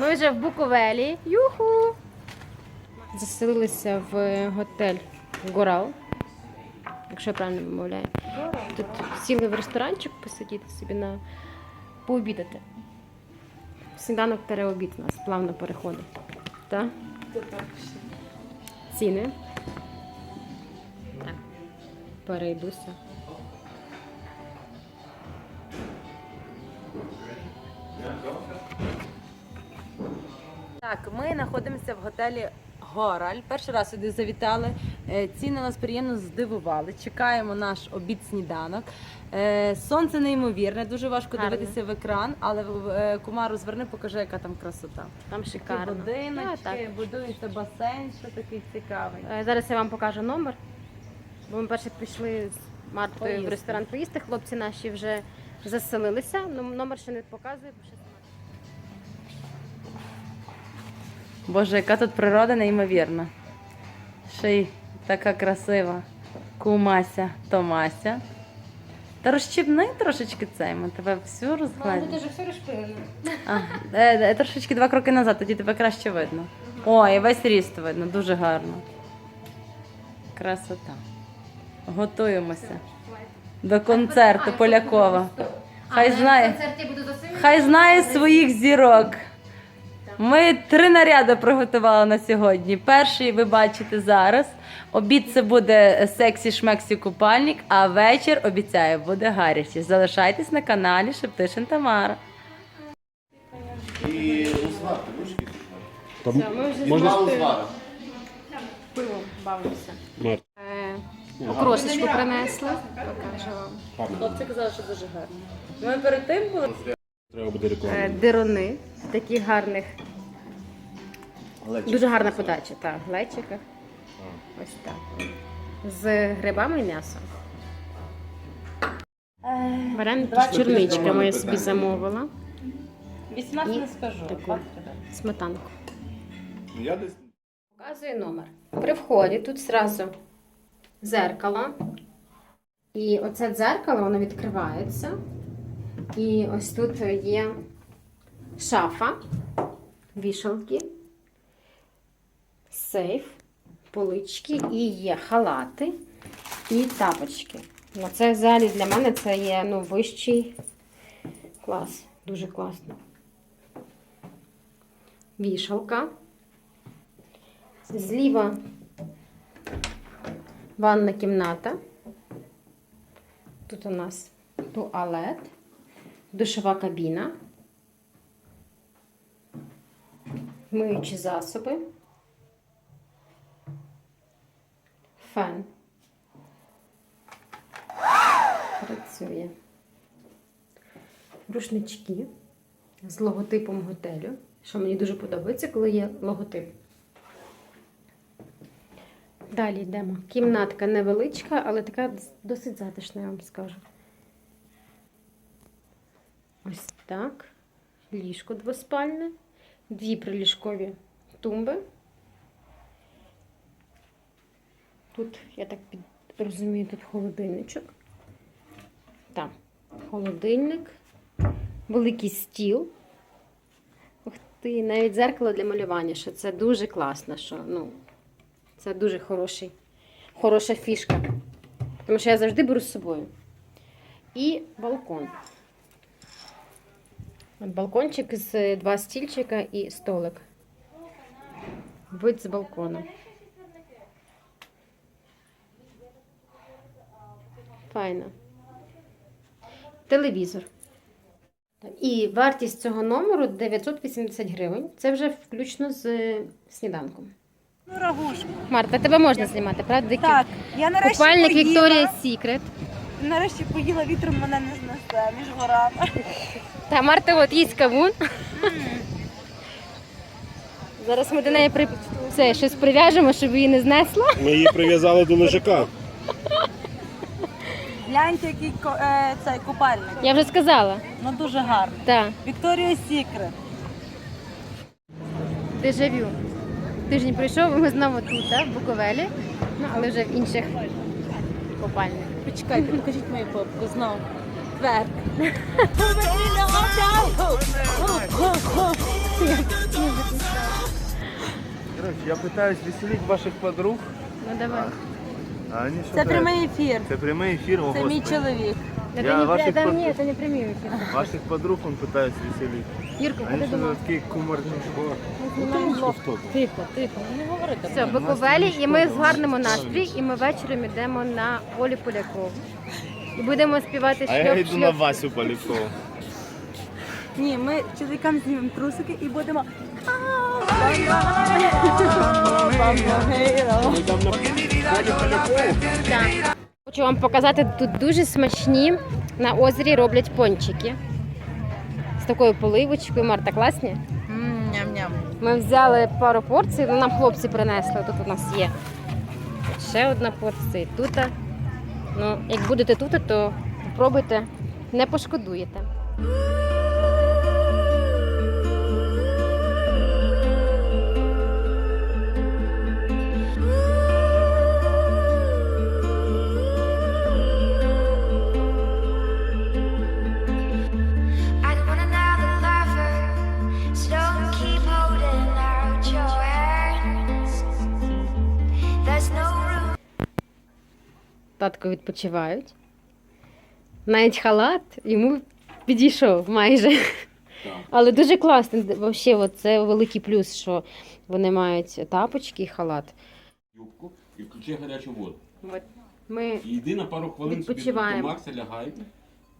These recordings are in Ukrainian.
Ми вже в Буковелі. Юху! Заселилися в готель Горал. Якщо я правильно вимовляю. Тут сіли в ресторанчик посидіти собі на пообідати. Сніданок переобід у нас плавно переходить. Так? Ціни. Так. Перейдуся. Так, ми знаходимося в готелі Гораль. Перший раз сюди завітали. Е, Ціни нас приємно здивували. Чекаємо наш обід сніданок. Е, Сонце неймовірне, дуже важко Гарно. дивитися в екран, але е, кумару зверни, покажи, яка там красота. Там Такі шикарно. будиночки, Так, так. будується басейн, що такий цікавий. Зараз я вам покажу номер. Бо ми перше пішли з Мартою Поїсти. в ресторан поїсти. Хлопці наші вже заселилися. Номер ще не показує, бо ще Боже, яка тут природа неймовірна. Ще й така красива кумася Томася. Та розчіпни трошечки цей, ми тебе всю розгладимо. вже все розпилено. Е, е, трошечки два кроки назад, тоді тебе краще видно. Ой, і весь ріст видно, дуже гарно. Красота. Готуємося до концерту Полякова. Хай знає, хай знає своїх зірок. Ми три наряди приготували на сьогодні. Перший ви бачите зараз. Обід це буде сексі шмексі купальник, а вечір обіцяю буде гаряче. Залишайтесь на каналі Шептишин Тамара. І узвар, ти будеш якийсь узвар? Все, ми вже Два з узвара. пивом бавимося. Март. Е, Окрошечку принесли. Покажу вам. Хлопці казали, що дуже гарно. Ми перед тим були. Треба буде реклама. Е, Дирони в таких гарних, Але дуже гарна подача, так, в глечиках. Ось так. З грибами і м'ясом. Вареники з чорничками я собі замовила. 18 І не скажу. таку. Сметанку. Ну, я десь Показую номер. При вході тут зразу зеркало. І оце дзеркало, воно відкривається. І ось тут є шафа, вішалки, сейф, полички і є халати і тапочки. Ну, це взагалі для мене це є ну, вищий клас. Дуже класно. Вішалка. Зліва ванна кімната. Тут у нас туалет, душова кабіна, миючі засоби, фен. Працює. Рушнички з логотипом готелю, що мені дуже подобається, коли є логотип. Далі йдемо. Кімнатка невеличка, але така досить затишна, я вам скажу. Ось так. Ліжко двоспальне, дві приліжкові тумби. Тут, я так розумію, тут холодильничок. Так, холодильник, великий стіл. Ух ти, навіть зеркало для малювання, що це дуже класно, що ну, це дуже хороший, хороша фішка. Тому що я завжди беру з собою. І балкон. От балкончик з два стільчика і столик. Вид з балкону. Файно. Телевізор. І вартість цього номеру 980 гривень. Це вже включно з е, сніданком. Ну, рагушку. Марта, тебе можна знімати, правда? Так, я нарешті Купальник поїла. Victoria's Secret. Нарешті поїла вітром мене не знесе між горами. Та Марта от їсть кавун. Зараз ми до неї при... це, щось прив'яжемо, щоб її не знесла. Ми її прив'язали до лежака. Гляньте, який ко- е, цей купальник. Я вже сказала. Ну дуже гарний. Так, Вікторія Сікрет. дежавю. Тиждень пройшов, і ми знову тут, так, в Буковелі, ну, але вже в інших купальниках. Почекайте, покажіть мою попку знову. Тверд. Я пытаюсь веселить ваших подруг, Ну давай. а они Це что-то... прямий ефір. Это прямой эфир, о Це мій господи. чоловік. Це Я не, ваших пря- там, под- ні, це не прямий ефір. Ваших подруг он пытается веселить. Юрко, Они ходи до что-то нас. такие кумарные. Тихо, тихо, не говори. Все, Буковелі, і ми згарнемо настрій, і ми вечором йдемо на Олю Полякову. І будемо співати А я шльоп, иду на шльоп. Васю Полякову. Ні, ми чоловікам знімемо трусики і будемо. Хочу вам показати, тут дуже смачні на озері роблять пончики. З такою поливочкою. Марта, класні? Ням-ням. Ми взяли пару порцій, ну нам хлопці принесли, тут у нас є ще одна порція, і тут. Ну, як будете тут, то спробуйте, не пошкодуєте. Татко відпочивають. Навіть халат йому підійшов майже. Але дуже класно. Взагалі, от це великий плюс, що вони мають тапочки і халат. юбку і включи гарячу воду. От. Ми І йди на пару хвилин собі до Макса лягай.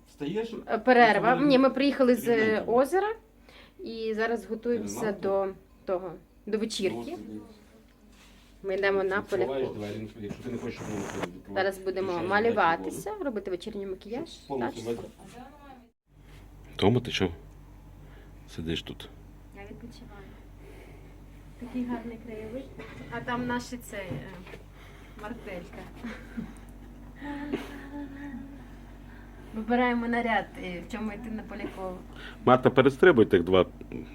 Встаєш. Е, Перерва. Ні, ми приїхали з е, озера і зараз готуємося до того, до вечірки. Ми йдемо на поляку. ну, якщо ти не хочеш, щоб вони. Зараз будемо малюватися, робити вечірній макіяж. Повністю Так, ти що? Сидиш тут. Я відпочиваю. Такий гарний краєвид. А там наші це е, мартелька. Вибираємо наряд, е, в чому йти на Полякову. Марта, перестрибуй тих два.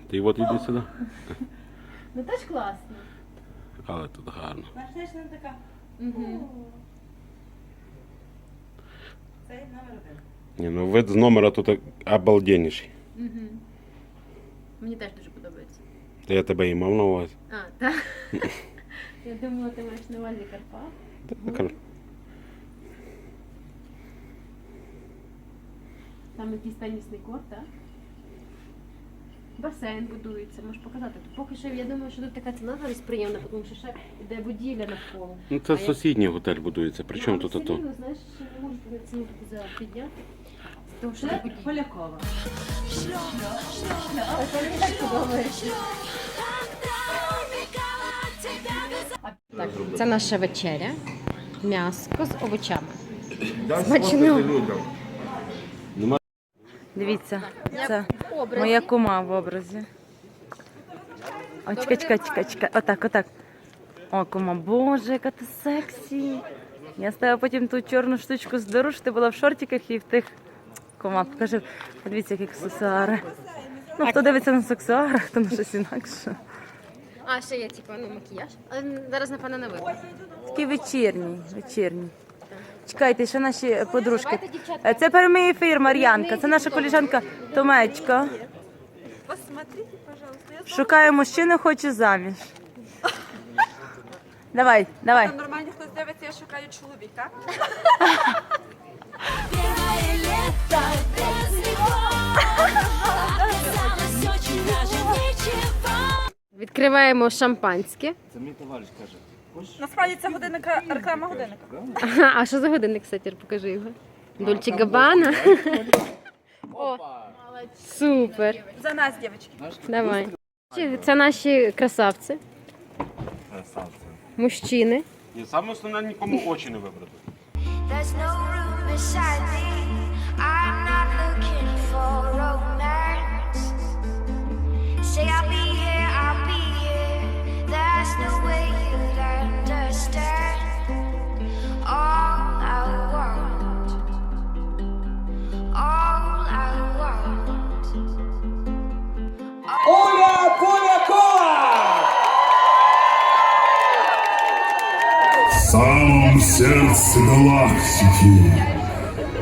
Ти от іди сюди. Ну теж класно. Але тут гарно. Знаєш, не така. Угу. Це номер один. Ні, ну вид з номера тут обалденніший. Угу. Мені теж дуже подобається. Та я тебе і мав на увазі. А, так. Я думала, ти маєш на увазі Карпат. Так, Там якийсь тенісний корт, так? Басейн будується, можеш показати. Тут поки що я думаю, що тут така ціна зараз приємна, тому що ще йде будівля навколо. Ну це А я- сусідній готель будується. При чому Ну, тут але рівно, знаєш, що не можуть на ціну таку за- підняти. Того, що це. Полякова. Так, мені так подобається. Так, це наша вечеря. М'яско з овочами. Смачно. Дивіться, це моя кума в образі. О, чекай, чекай, чекай, чекай. Отак, отак. О, кума, боже, яка ти сексі. Я з тебе потім ту чорну штучку зберу, що ти була в шортиках і в тих. Кума, покажи. Подивіться, які аксесуари. Ну, хто дивиться на сексуари, хто на щось інакше. А, ще є типу, ну, макіяж. Але зараз, напевно, не видно. Такий вечірній, вечірній. Чекайте, ще наші подружки. Це прямий ефір, Мар'янка. Це наша коліжанка Томечка. Посмотрите, пожалуйста. Шукає мужчину, хоче заміж. Давай, давай. Там нормально хтось дивиться, я шукаю чоловіка. Лето без него ничего. Відкриваємо шампанське. Це мій товариш каже. Насправді це годинника, реклама годинника. А що за годинник, кстати, покажи його. Дольче Габана. О, супер. За нас, дівчатки. Давай. Це наші красавці, Красавці. мужчини. І саме основне нікому очі не вибрати. There's no room beside me. Самом сердце галактики,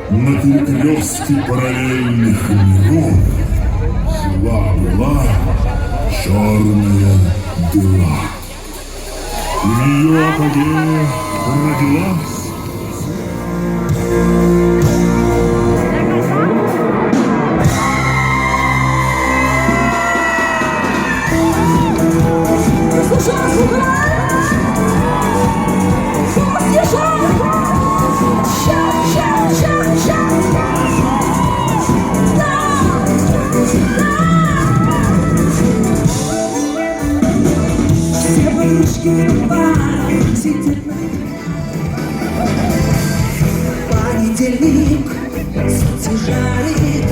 на перекрестке параллельных миров, жила-была черная дыра. В ее апогее родилась Понедельник, солнце жарит,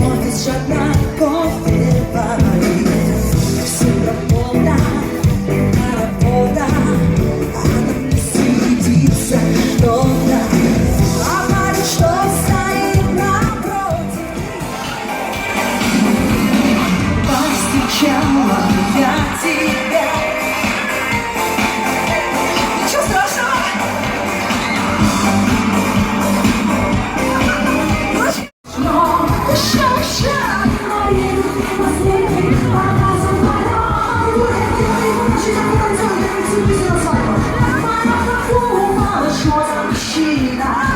офис жадно кофе Navidad.